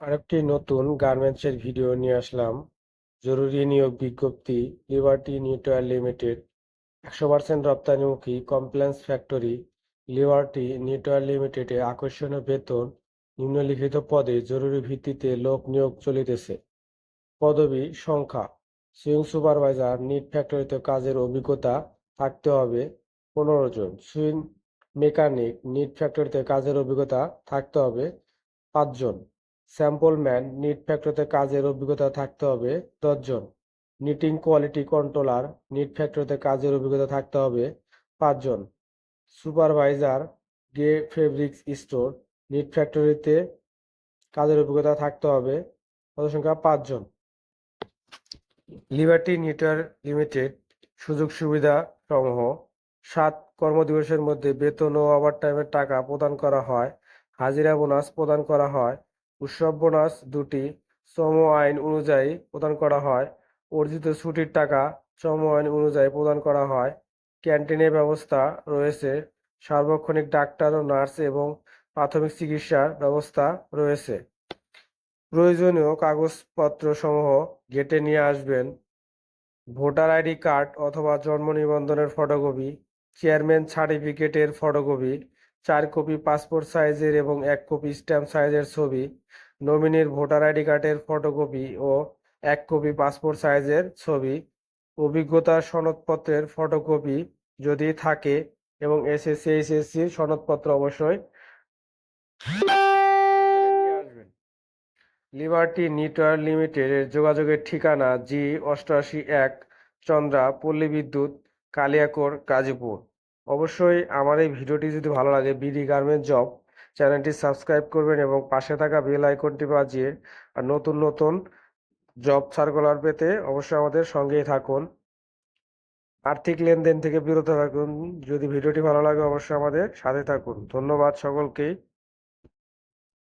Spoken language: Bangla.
আরেকটি নতুন গার্মেন্টসের ভিডিও নিয়ে আসলাম। জরুরি নিয়োগ বিজ্ঞপ্তি, লিবার্টি নিউট্রাল লিমিটেড, একশো পার্সেন্ট রপ্তানিমুখী কমপ্লেন্স ফ্যাক্টরি, লিবার্টি নিউট্রাল লিমিটেডে আকর্ষণীয় বেতন, নিম্নলিখিত পদে জরুরি ভিত্তিতে লোক নিয়োগ চলিতেছে। পদবি সংখ্যা, সুইং সুপারভাইজার, নিট ফ্যাক্টরিতে কাজের অভিজ্ঞতা থাকতে হবে পনেরো জন, সুইং মেকানিক, নিট ফ্যাক্টরিতে কাজের অভিজ্ঞতা থাকতে হবে পাঁচজন স্যাম্পল ম্যান, নিট ফ্যাক্টরিতে কাজের অভিজ্ঞতা থাকতে হবে, দশজন। নিটিং কোয়ালিটি কন্ট্রোলার, নিট ফ্যাক্টরিতে কাজের অভিজ্ঞতা থাকতে হবে, পাঁচজন। সুপারভাইজার, গে ফেব্রিক্স স্টোর, নিট ফ্যাক্টরিতে কাজের অভিজ্ঞতা থাকতে হবে, পদসংখ্যা পাঁচজন। লিবার্টি নিটার লিমিটেড সুযোগ সুবিধা সমূহ। সাত কর্মদিবসের মধ্যে বেতন ও ওভারটাইমের টাকা প্রদান করা হয়, হাজিরা বোনাস প্রদান করা হয় উৎসব বোনাস দুটি শ্রম আইন অনুযায়ী প্রদান করা হয়। অর্জিত ছুটির টাকা শ্রম আইন অনুযায়ী প্রদান করা হয়। ক্যান্টিনের ব্যবস্থা রয়েছে। সার্বক্ষণিক ডাক্তার ও নার্স এবং প্রাথমিক চিকিৎসার ব্যবস্থা রয়েছে। প্রয়োজনীয় কাগজপত্র সমূহ গেটে নিয়ে আসবেন। ভোটার আইডি কার্ড অথবা জন্ম নিবন্ধনের ফটোকপি, চেয়ারম্যান সার্টিফিকেটের ফটোকপি চার কপি পাসপোর্ট সাইজের এবং এক কপি স্ট্যাম্প সাইজের ছবি নমিনির ভোটার আইডি কার্ডের ফটোকপি ও এক কপি পাসপোর্ট সাইজের ছবি অভিজ্ঞতার সনদপত্রের ফটোকপি যদি থাকে এবং এসএসসি এইচএসসি সনদপত্র অবশ্যই লিবার্টি নিউট্রাল লিমিটেডের যোগাযোগের ঠিকানা জি অষ্টআশি এক চন্দ্রা পল্লী বিদ্যুৎ, কালিয়াকোর, গাজীপুর। অবশ্যই আমার এই ভিডিওটি যদি ভালো লাগে বিডি গার্মেন্ট জব চ্যানেলটি সাবস্ক্রাইব করবেন এবং পাশে থাকা বেল আইকনটি বাজিয়ে আর নতুন নতুন জব সার্কুলার পেতে অবশ্যই আমাদের সঙ্গেই থাকুন। আর্থিক লেনদেন থেকে বিরত থাকুন। যদি ভিডিওটি ভালো লাগে, অবশ্যই আমাদের সাথে থাকুন। ধন্যবাদ সকলকেই।